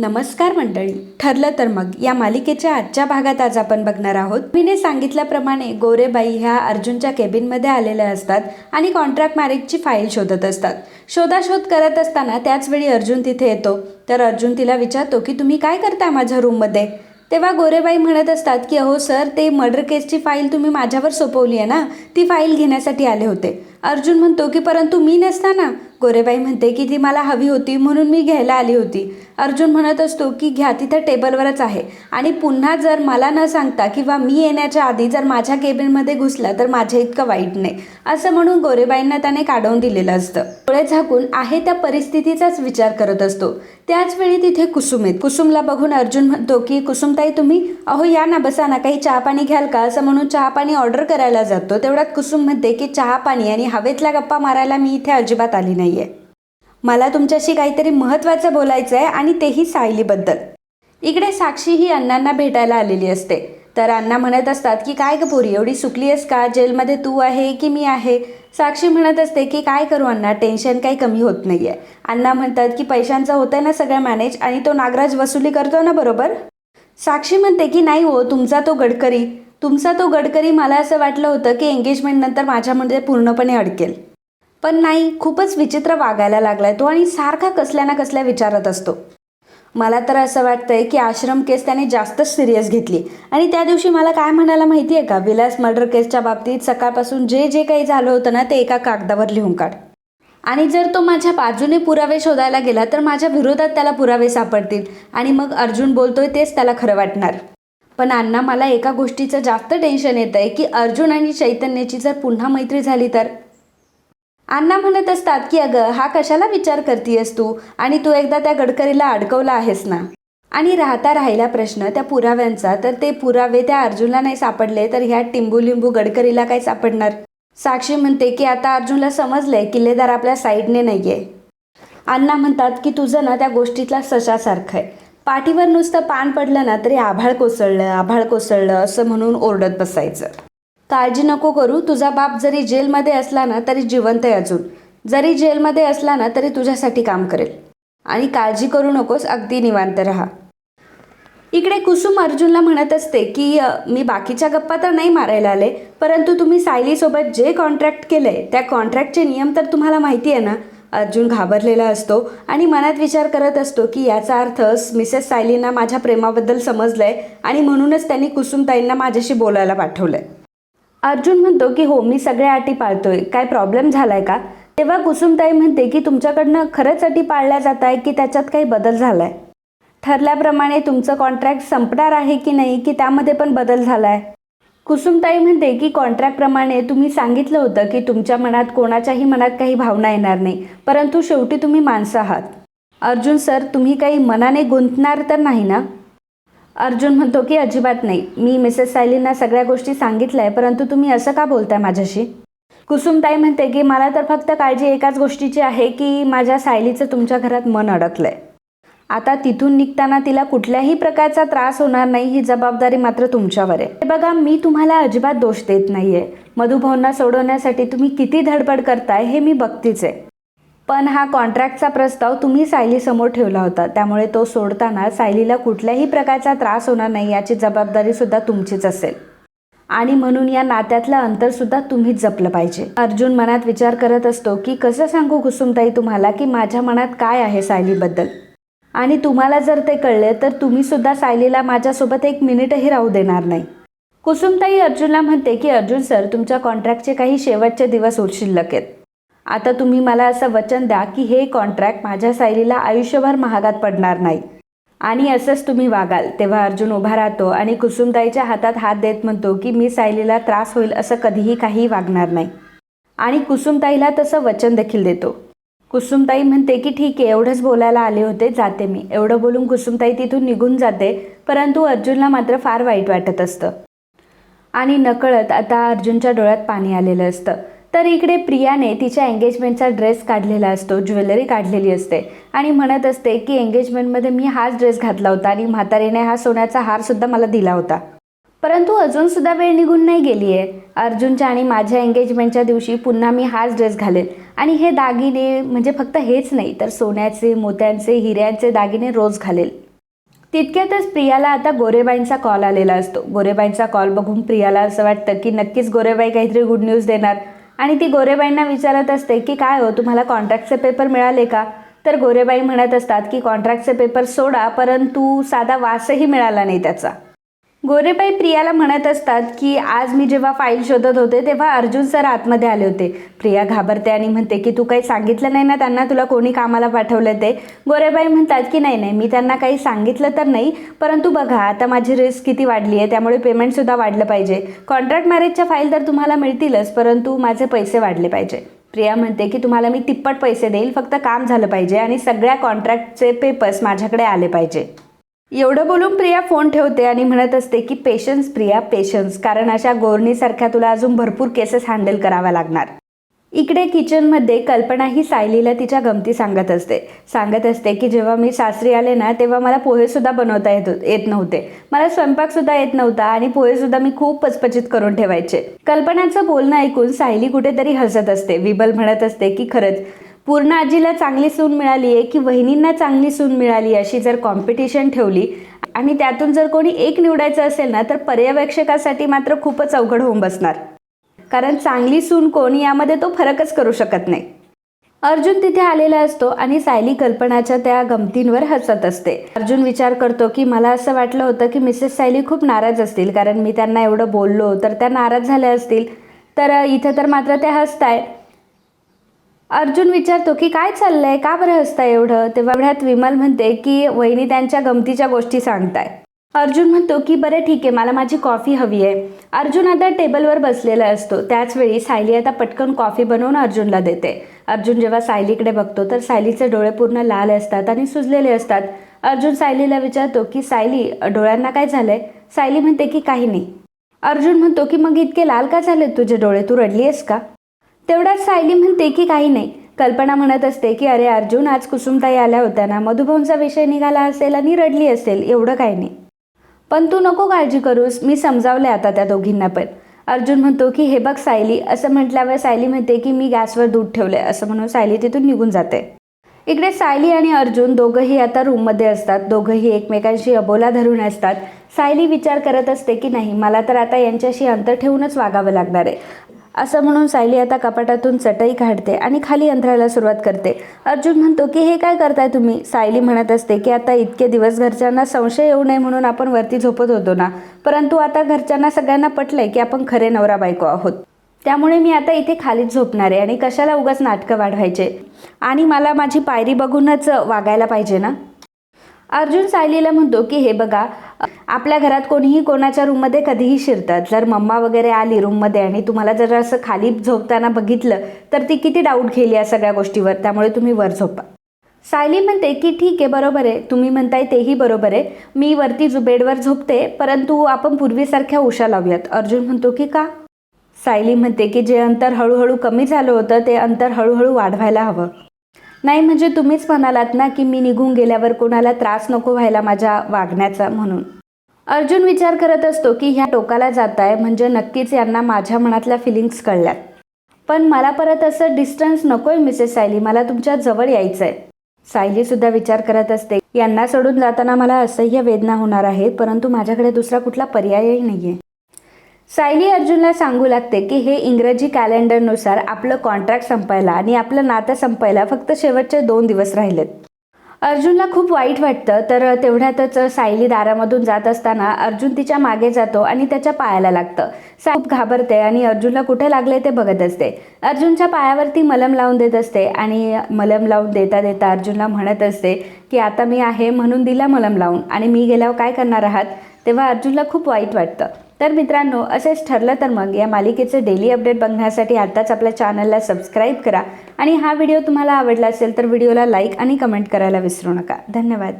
नमस्कार मंडळी. ठरलं तर मग या मालिकेच्या आजच्या भागात आज आपण बघणार आहोत. मीने सांगितल्याप्रमाणे गोरेबाई ह्या अर्जुनच्या केबिनमध्ये आलेल्या असतात आणि कॉन्ट्रॅक्ट मॅरेजची फाईल शोधत असतात. शोधाशोध करत असताना त्याचवेळी अर्जुन तिथे येतो. तर अर्जुन तिला विचारतो की तुम्ही काय करताय माझ्या रूममध्ये? तेव्हा गोरेबाई म्हणत असतात की अहो सर ते मर्डर केसची फाईल तुम्ही माझ्यावर सोपवली आहे ना? ती फाईल घेण्यासाठी आले होते. अर्जुन म्हणतो की परंतु मी नसताना गोरेबाई म्हणते की ती मला हवी होती म्हणून मी घ्यायला आली होती. अर्जुन म्हणत असतो की घ्या तिथं टेबलवरच आहे. आणि पुन्हा जर मला न सांगता किंवा मी येण्याच्या आधी जर माझ्या केबिनमध्ये घुसला तर माझ्या इतकं वाईट नाही. असं म्हणून गोरेबाईंना त्याने काढवून दिलेलं असतं. डोळे झाकून आहे त्या परिस्थितीचाच विचार करत असतो. त्याच वेळी तिथे कुसुम येत. कुसुमला बघून अर्जुन म्हणतो की कुसुमताई तुम्ही अहो या ना बसा ना काही चहा पाणी घ्याल का? असं म्हणून चहा पाणी ऑर्डर करायला जातो. तेवढ्यात कुसुम म्हणते की चहा पाणी आणि हवेतल्या गप्पा मारायला मी इथे अजिबात आली नाही. नाहीये. मला तुमच्याशी काहीतरी महत्त्वाचं बोलायचं आहे आणि तेही सायलीबद्दल. इकडे साक्षी ही अण्णांना भेटायला आलेली असते. तर अण्णा म्हणत असतात की काय ग पोरी एवढी सुकली आहेस का? जेलमध्ये तू आहे की मी आहे? साक्षी म्हणत असते की काय करू अण्णा टेन्शन काही कमी होत नाही आहे अण्णा म्हणतात की पैशांचा होतं ना सगळं मॅनेज आणि तो नागराज वसुली करतो ना बरोबर? साक्षी म्हणते की नाही हो तुमचा तो गडकरी. तुमचा तो गडकरी मला असं वाटलं होतं की एंगेजमेंट नंतर माझ्यामध्ये पूर्णपणे अडकेल. पण नाही खूपच विचित्र वागायला लागलाय तो आणि सारखा कसल्या ना कसल्या विचारत असतो. मला तर असं वाटतंय की आश्रम केस त्याने जास्तच सिरियस घेतली. आणि त्या दिवशी मला काय म्हणायला माहिती आहे का? विलास मर्डर केसच्या बाबतीत सकाळपासून जे जे काही झालं होतं ना ते एका कागदावर लिहून काढ. आणि जर तो माझ्या बाजूने पुरावे शोधायला गेला तर माझ्या विरोधात त्याला पुरावे सापडतील. आणि मग अर्जुन बोलतोय तेच त्याला खरं वाटणार. पण अण्णा मला एका गोष्टीचं जास्त टेन्शन येत आहे की अर्जुन आणि चैतन्याची जर पुन्हा मैत्री झाली तर? अण्णा म्हणत असतात की अगं हा कशाला विचार करतीयस तू? आणि तू एकदा त्या गडकरीला अडकवला आहेस ना? आणि राहता राहिला प्रश्न त्या पुराव्यांचा तर ते पुरावे त्या अर्जुनला नाही सापडले तर ह्या टिंबू गडकरीला काय सापडणार? साक्षी म्हणते की आता अर्जुनला समजलंय किल्लेदार आपल्या साईडने नाहीये. अण्णा म्हणतात की तुझं ना त्या गोष्टीतला सशासारखं आहे. पाठीवर नुसतं पान पडलं ना तरी आभाळ कोसळलं आभाळ कोसळलं असं म्हणून ओरडत बसायचं. काळजी नको करू. तुझा बाप जरी जेलमध्ये असला ना तरी जिवंत आहे अजून. जरी जेलमध्ये असला ना तरी तुझ्यासाठी काम करेल. आणि काळजी करू नकोस अगदी निवांत राहा. इकडे कुसुम अर्जुनला म्हणत असते की मी बाकीच्या गप्पा तर नाही मारायला आले परंतु तुम्ही सायलीसोबत जे कॉन्ट्रॅक्ट केलं आहे त्या कॉन्ट्रॅक्टचे नियम तर तुम्हाला माहिती आहे ना? अर्जुन घाबरलेला असतो आणि मनात विचार करत असतो की याचा अर्थ मिसेस सायलींना माझ्या प्रेमाबद्दल समजलं आहे आणि म्हणूनच त्यांनी कुसुमताईंना माझ्याशी बोलायला पाठवलं आहे अर्जुन म्हणतो की हो मी सगळ्या अटी पाळतोय. काय प्रॉब्लेम झालाय का? तेव्हा कुसुमताई म्हणते की तुमच्याकडनं खरंच अटी पाळल्या जात आहे की त्याच्यात काही बदल झालाय? ठरल्याप्रमाणे तुमचं कॉन्ट्रॅक्ट संपणार आहे की नाही की त्यामध्ये पण बदल झालाय? कुसुमताई म्हणते की कॉन्ट्रॅक्टप्रमाणे तुम्ही सांगितलं होतं की तुमच्या मनात कोणाच्याही मनात काही भावना येणार नाही परंतु शेवटी तुम्ही माणसं आहात. अर्जुन सर तुम्ही काही मनाने गुंतणार तर नाही ना? अर्जुन म्हणतो की अजिबात नाही. मी मिसेस सायलींना सगळ्या गोष्टी सांगितल्या आहे परंतु तुम्ही असं का बोलताय माझ्याशी? कुसुमताई म्हणते की मला तर फक्त काळजी एकाच गोष्टीची आहे की माझ्या सायलीचं तुमच्या घरात मन अडकलंय. आता तिथून निघताना तिला कुठल्याही प्रकारचा त्रास होणार नाही ही जबाबदारी मात्र तुमच्यावर आहे. हे बघा मी तुम्हाला अजिबात दोष देत नाहीये. मधुभवना सोडवण्यासाठी तुम्ही किती धडपड करताय हे मी बघतीच आहे. पण हा कॉन्ट्रॅक्टचा प्रस्ताव तुम्ही सायलीसमोर ठेवला होता. त्यामुळे तो सोडताना सायलीला कुठल्याही प्रकारचा त्रास होणार नाही याची जबाबदारी सुद्धा तुमचीच असेल. आणि म्हणून या नात्यातलं अंतर सुद्धा तुम्हीच जपलं पाहिजे. अर्जुन मनात विचार करत असतो की कसं सांगू कुसुमताई तुम्हाला की माझ्या मनात काय आहे सायलीबद्दल? आणि तुम्हाला जर ते कळले तर तुम्ही सुद्धा सायलीला माझ्यासोबत एक मिनिटही राहू देणार नाही. कुसुमताई अर्जुनला म्हणते की अर्जुन सर तुमच्या कॉन्ट्रॅक्टचे काही शेवटचे दिवस उर शिल्लक आहेत आता तुम्ही मला असं वचन द्या की हे कॉन्ट्रॅक्ट माझ्या सायलीला आयुष्यभर महागात पडणार नाही. आणि असंच तुम्ही वागाल तेव्हा अर्जुन उभा राहतो आणि कुसुमताईच्या हातात हात देत म्हणतो की मी सायलीला त्रास होईल असं कधीही काही वागणार नाही. आणि कुसुमताईला तसं वचन देखील देतो. कुसुमताई म्हणते की ठीक आहे एवढंच बोलायला आले होते जाते मी. एवढं बोलून कुसुमताई तिथून निघून जाते परंतु अर्जुनला मात्र फार वाईट वाटत असतं. आणि नकळत आता अर्जुनच्या डोळ्यात पाणी आलेलं असतं. तर इकडे प्रियाने तिच्या एंगेजमेंटचा ड्रेस काढलेला असतो ज्वेलरी काढलेली असते. आणि म्हणत असते की एंगेजमेंटमध्ये मी हाच ड्रेस घातला होता आणि म्हातारीने हा सोन्याचा हारसुद्धा मला दिला होता. परंतु अजूनसुद्धा वेळ निघून नाही गेली आहे अर्जुनच्या आणि माझ्या एंगेजमेंटच्या दिवशी पुन्हा मी हाच ड्रेस घालेल आणि हे दागिने म्हणजे फक्त हेच नाही तर सोन्याचे मोत्यांचे हिऱ्यांचे दागिने रोज घालेल. तितक्यातच प्रियाला आता गोरेबाईंचा कॉल आलेला असतो. गोरेबाईंचा कॉल बघून प्रियाला असं वाटतं की नक्कीच गोरेबाई काहीतरी गुड न्यूज देणार. आणि ती गोरेबाईंना विचारत असते की काय हो तुम्हाला कॉन्ट्रॅक्टचे पेपर मिळाले का? तर गोरेबाई म्हणत असतात की कॉन्ट्रॅक्टचे पेपर सोडा परंतु साधा वासही मिळाला नाही त्याचा. गोरेबाई प्रियाला म्हणत असतात की आज मी जेव्हा फाईल शोधत होते तेव्हा अर्जुन सर आतमध्ये आले होते. प्रिया घाबरते आणि म्हणते की तू काही सांगितलं नाही ना त्यांना? तुला कोणी कामाला पाठवलं ते? गोरेबाई म्हणतात की नाही नाही मी त्यांना काही सांगितलं तर नाही परंतु बघा आता माझी रिस्क किती वाढली आहे त्यामुळे पेमेंटसुद्धा वाढलं पाहिजे. कॉन्ट्रॅक्ट मॅरेजच्या फाईल तर तुम्हाला मिळतीलच परंतु माझे पैसे वाढले पाहिजे. प्रिया म्हणते की तुम्हाला मी तिप्पट पैसे देईल फक्त काम झालं पाहिजे आणि सगळ्या कॉन्ट्रॅक्टचे पेपर्स माझ्याकडे आले पाहिजे. एवढं बोलून प्रिया फोन ठेवते आणि म्हणत असते की पेशन्स प्रिया पेशन्स कारण अशा गोरणीसारख्या तुला अजून भरपूर केसेस हँडल कराव्या लागणार. इकडे किचनमध्ये कल्पना ही सायलीला तिच्या गमती सांगत असते. सांगत असते की जेव्हा मी सासरी आले ना तेव्हा मला पोहेसुद्धा बनवता येत येत नव्हते. मला स्वयंपाकसुद्धा येत नव्हता आणि पोहेसुद्धा मी खूप पचपचित करून ठेवायचे. कल्पनाचं बोलणं ऐकून सायली कुठेतरी हसत असते. विबल म्हणत असते की खरंच पूर्ण आजीला चांगली सून मिळाली आहे की वहिनींना चांगली सून मिळाली अशी जर कॉम्पिटिशन ठेवली आणि त्यातून जर कोणी एक निवडायचं असेल ना तर पर्यवेक्षकासाठी मात्र खूपच अवघड होऊन बसणार. कारण चांगली सून कोण यामध्ये तो फरकच करू शकत नाही. अर्जुन तिथे आलेला असतो आणि सायली कल्पनाच्या त्या गमतींवर हसत असते. अर्जुन विचार करतो की मला असं वाटलं होतं की मिसेस सायली खूप नाराज असतील कारण मी त्यांना एवढं बोललो तर त्या नाराज झाल्या असतील. तर इथं तर मात्र त्या हसताय. अर्जुन विचारतो की काय चाललंय? का बरं हसता एवढं? तेव्हा एवढ्यात विमल म्हणते की वहिनी त्यांच्या गमतीच्या गोष्टी सांगताय. अर्जुन म्हणतो की बरं ठीक आहे मला माझी कॉफी हवी आहे. अर्जुन आता टेबलवर बसलेला असतो. त्याचवेळी सायली आता पटकन कॉफी बनवून अर्जुनला देते. अर्जुन जेव्हा सायलीकडे बघतो तर सायलीचे डोळे पूर्ण लाल असतात आणि सुजलेले असतात. अर्जुन सायलीला विचारतो की सायली डोळ्यांना काय झालंय? सायली म्हणते की काही नाही. अर्जुन म्हणतो की मग इतके लाल का झाले तुझे डोळे? तू रडली आहेस का? तेवढ्यात सायली म्हणते की काही नाही. कल्पना म्हणत असते की अरे अर्जुन आज कुसुमताई आल्या होत्या ना. मधुभाऊंचा विषय निघाला असेल आणि रडली असेल. एवढं काही नाही. पण तू नको काळजी करूस. मी समजावले आता त्या दोघींना पण. अर्जुन म्हणतो की हे बघ सायली असं म्हटल्यावर सायली म्हणते की मी गॅसवर दूध ठेवलंय. असं म्हणून सायली तिथून निघून जाते. इकडे सायली आणि अर्जुन दोघंही आता रूममध्ये असतात. दोघंही एकमेकांशी अबोला धरून असतात. सायली विचार करत असते की नाही मला तर आता यांच्याशी अंतर ठेवूनच वागावं लागणार आहे. असं म्हणून सायली आता कपाटातून चटई काढते आणि खाली अंतरायला सुरुवात करते. अर्जुन म्हणतो की हे काय करताय तुम्ही? सायली म्हणत असते की आता इतके दिवस घरच्यांना संशय येऊ नये म्हणून आपण वरती झोपत होतो ना. परंतु आता घरच्यांना सगळ्यांना पटलंय की आपण खरे नवरा बायको आहोत. त्यामुळे मी आता इथे खालीच झोपणार आहे आणि कशाला उगाच नाटकं वाढवायचे? आणि मला माझी पायरी बघूनच वागायला पाहिजे ना? अर्जुन सायलीला म्हणतो की हे बघा आपल्या घरात कोणीही कोणाच्या रूममध्ये कधीही शिरतात जर मम्मा वगैरे आली रूममध्ये आणि तुम्हाला जर असं खाली झोपताना बघितलं तर ती किती डाऊट घेईल या सगळ्या गोष्टीवर. त्यामुळे तुम्ही वर झोपा. सायली म्हणते की ठीक आहे बरोबर आहे. तुम्ही म्हणताय तेही बरोबर आहे. मी वरती जो बेडवर झोपते परंतु आपण पूर्वीसारख्या उशा लावूयात. अर्जुन म्हणतो की का? सायली म्हणते की जे अंतर हळूहळू कमी झालं होतं ते अंतर हळूहळू वाढवायला हवं. नाही म्हणजे तुम्हीच म्हणालात ना की मी निघून गेल्यावर कोणाला त्रास नको व्हायला माझ्या वागण्याचा म्हणून. अर्जुन विचार करत असतो की ह्या टोकाला जात आहे म्हणजे नक्कीच यांना माझ्या मनातल्या फिलिंग्स कळल्यात. पण मला परत असं डिस्टन्स नकोय मिसेस सायली मला तुमच्या जवळ यायचं आहे सायलीसुद्धा विचार करत असते यांना सोडून जाताना मला असह्य वेदना होणार आहेत परंतु माझ्याकडे दुसरा कुठला पर्यायही नाही आहे सायली अर्जुनला सांगू लागते की हे इंग्रजी कॅलेंडरनुसार आपलं कॉन्ट्रॅक्ट संपायला आणि आपलं नातं संपायला फक्त शेवटचे दोन दिवस राहिलेत. अर्जुनला खूप वाईट वाटतं तर तेवढ्यातच सायली दारामधून जात असताना अर्जुन तिच्यामागे जातो आणि त्याच्या पायाला लागतं. साय खूप घाबरते आणि अर्जुनला कुठे लागले ते बघत असते. अर्जुनच्या पायावरती मलम लावून देत असते आणि मलम लावून देता देता अर्जुनला म्हणत असते की आता मी आहे म्हणून दिला मलम लावून आणि मी गेल्यावर काय करणार आहात? तेव्हा अर्जुनला खूप वाईट वाटतं. तर मित्रांनो असेच ठरलं तर मग या मालिकेचे डेली अपडेट बघण्यासाठी आत्ताच आपल्या चॅनलला सबस्क्राईब करा. आणि हा व्हिडिओ तुम्हाला आवडला असेल तर व्हिडिओला लाईक आणि कमेंट करायला विसरू नका. धन्यवाद.